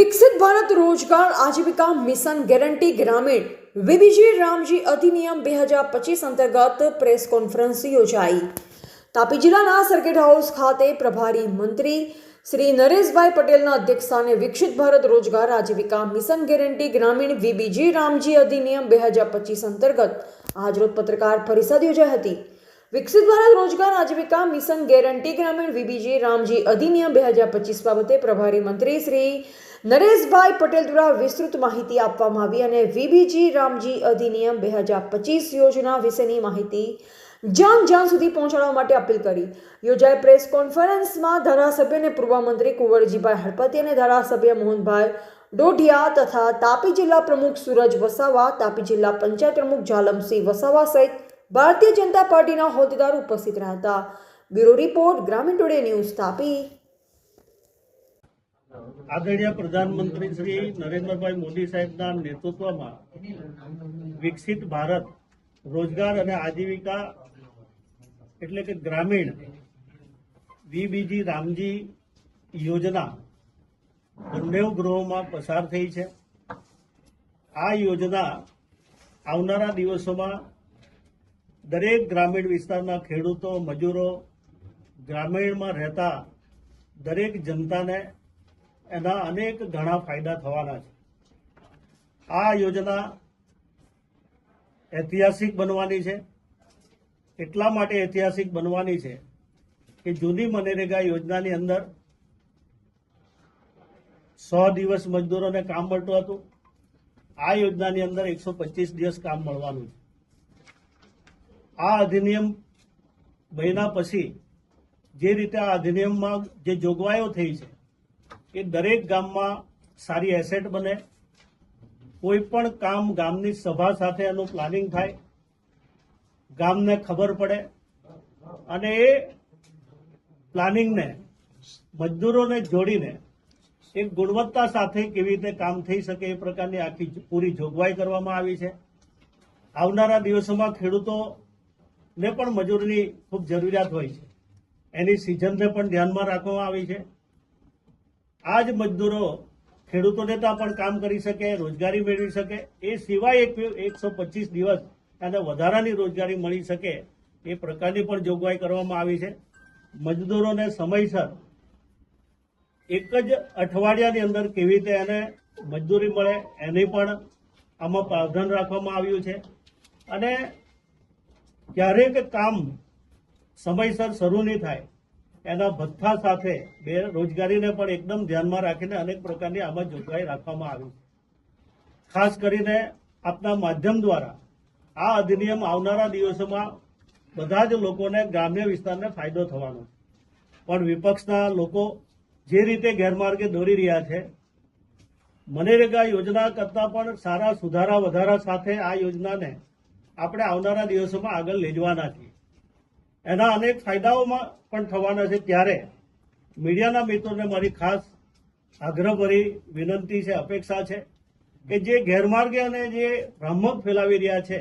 વિકસિત ભારત રોજગાર આજીવિકા મિશન ગેરંટી ગ્રામીણ. વીબીજી રામજી અધિનિયમ બે હજાર પચીસ અંતર્ગત પ્રેસ કોન્ફરન્સ યોજાઈ. તાપી જિલ્લાના સર્કિટ હાઉસ ખાતે પ્રભારી મંત્રી શ્રી નરેશભાઈ પટેલના અધ્યક્ષસ્થાને વિકસિત ભારત રોજગાર આજીવિકા મિશન ગેરંટી ગ્રામીણ વીબીજી રામજી અધિનિયમ બે હજાર પચીસ અંતર્ગત આજરોજ પત્રકાર પરિષદ યોજાઈ હતી. વિકસિત ભારત રોજગાર આજીવિકા મિશન ગેરંટી ગ્રામીણ વીબીજી રામજી અધિનિયમ બે હજાર પચીસ બાબતે પ્રભારી મંત્રી શ્રી નરેશભાઈ પટેલ દ્વારા વિસ્તૃત માહિતી આપવામાં આવી અને વીબીજી રામજી અધિનિયમ બે હજાર પચીસ યોજના વિશેની માહિતી જાન જાન સુધી પહોંચાડવા માટે અપીલ કરી. યોજાયેલ પ્રેસ કોન્ફરન્સમાં ધારાસભ્ય અને પૂર્વ મંત્રી કુંવરજીભાઈ હળપતિ અને ધારાસભ્ય મોહનભાઈ ડોઢિયા તથા તાપી જિલ્લા પ્રમુખ સુરજ વસાવા, તાપી જિલ્લા પંચાયત પ્રમુખ જાલમસિંહ વસાવા સહિત ભારતીય જનતા પાર્ટીના હોદ્દેદાર ઉપસ્થિત રહ્યા હતા. Bureau report, Gramin today news Tapi. આદરણીય પ્રધાનમંત્રી શ્રી નરેન્દ્રભાઈ મોદી સાહેબના નેતૃત્વમાં વિકસિત ભારત, રોજગાર અને આજીવિકા એટલે કે ગ્રામીણ વીબીજી રામજી યોજના બંને ગૃહોમાં પસાર થઈ છે. આ યોજના આવનારા દિવસોમાં દરેક ગ્રામીણ વિસ્તારના ખેડૂતો, મજૂરો ગ્રામીણમાં રહેતા દરેક જનતાને એના અનેક ઘણા ફાયદા થવાના છે. આ યોજના ઐતિહાસિક બનવાની છે. એટલા માટે ઐતિહાસિક બનવાની છે કે જૂની મનરેગા યોજનાની અંદર સો દિવસ મજદૂરોને કામ મળતું હતું. આ યોજનાની અંદર એકસો દિવસ કામ મળવાનું છે. આ અધિનિયમ બન્યા પછી જે રીતે આ અધિનિયમમાં જે જોગવાઈઓ થઈ છે, એ દરેક ગામમાં સારી એસેટ બને, કોઈ પણ કામ ગામની સભા સાથે એનું પ્લાનિંગ થાય, ગામને ખબર પડે અને એ પ્લાનિંગને મજદૂરોને જોડીને એક ગુણવત્તા સાથે કેવી રીતે કામ થઈ શકે એ પ્રકારની આખી પૂરી જોગવાઈ કરવામાં આવી છે. આવનારા દિવસોમાં ખેડૂતોને પણ મજૂરીની ખૂબ જરૂરિયાત હોય છે. એની સિઝનને પણ ધ્યાનમાં રાખવામાં આવી છે. આ જ મજદૂરો ખેડૂતોને તો પણ કામ કરી શકે, રોજગારી મેળવી શકે. એ સિવાય એક એકસો પચીસ દિવસ અને વધારાની રોજગારી મળી શકે એ પ્રકારની પણ જોગવાઈ કરવામાં આવી છે. મજદૂરોને સમયસર એક જ અઠવાડિયાની અંદર કેવી રીતે એને મજદૂરી મળે એની પણ આમાં પ્રાવધાન રાખવામાં આવ્યું છે. અને ક્યારેક કામ સમયસર શરૂ નહીં થાય. એના ભથ્થા સાથે બે રોજગારીને પણ એકદમ ધ્યાનમાં રાખીને અનેક પ્રકારની આમાં જોગવાઈ રાખવામાં આવી છે. ખાસ કરીને આપના માધ્યમ દ્વારા આ અધિનિયમ આવનારા દિવસોમાં બધા જ લોકોને ગ્રામ્ય વિસ્તારને ફાયદો થવાનો પણ વિપક્ષના લોકો જે રીતે ગેરમાર્ગે દોરી રહ્યા છે, મનરેગા યોજના કરતાં પણ સારા સુધારા વધારા સાથે આ યોજનાને આપણે આવનારા દિવસોમાં આગળ લેજવાના છીએ. એના અનેક ફાયદાઓમાં પણ થવાના છે. ત્યારે મીડિયાના મિત્રોને મારી ખાસ આગ્રહભરી વિનંતી છે, અપેક્ષા છે કે જે ગેરમાર્ગે અને જે ભ્રામક ફેલાવી રહ્યા છે,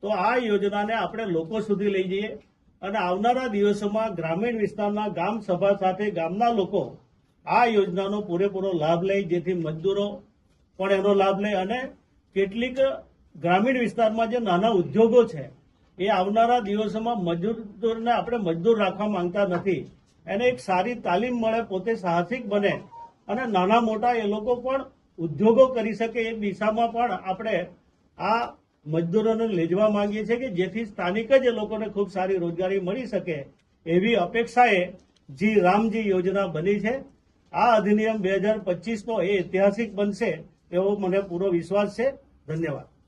તો આ યોજનાને આપણે લોકો સુધી લઈ જઈએ અને આવનારા દિવસોમાં ગ્રામીણ વિસ્તારના ગામ સભા સાથે ગામના લોકો આ યોજનાનો પૂરેપૂરો લાભ લે, જેથી મજદૂરો પણ એનો લાભ લે અને કેટલીક ગ્રામીણ વિસ્તારમાં જે નાના ઉદ્યોગો છે, એ આવનારા દિવસોમાં મજૂરને આપણે મજદૂર રાખવા માંગતા નથી. એને એક સારી તાલીમ મળે, પોતે સાહસિક બને અને નાના મોટા એ લોકો પણ ઉદ્યોગો કરી શકે એ દિશામાં પણ આપણે આ મજદૂરોને લેજવા માંગીએ છીએ કે જેથી સ્થાનિક જ એ લોકોને ખૂબ સારી રોજગારી મળી શકે એવી અપેક્ષાએ જી રામજી યોજના બની છે. આ અધિનિયમ બે હજાર પચીસનો એ ઐતિહાસિક બનશે એવો મને પૂરો વિશ્વાસ છે. ધન્યવાદ.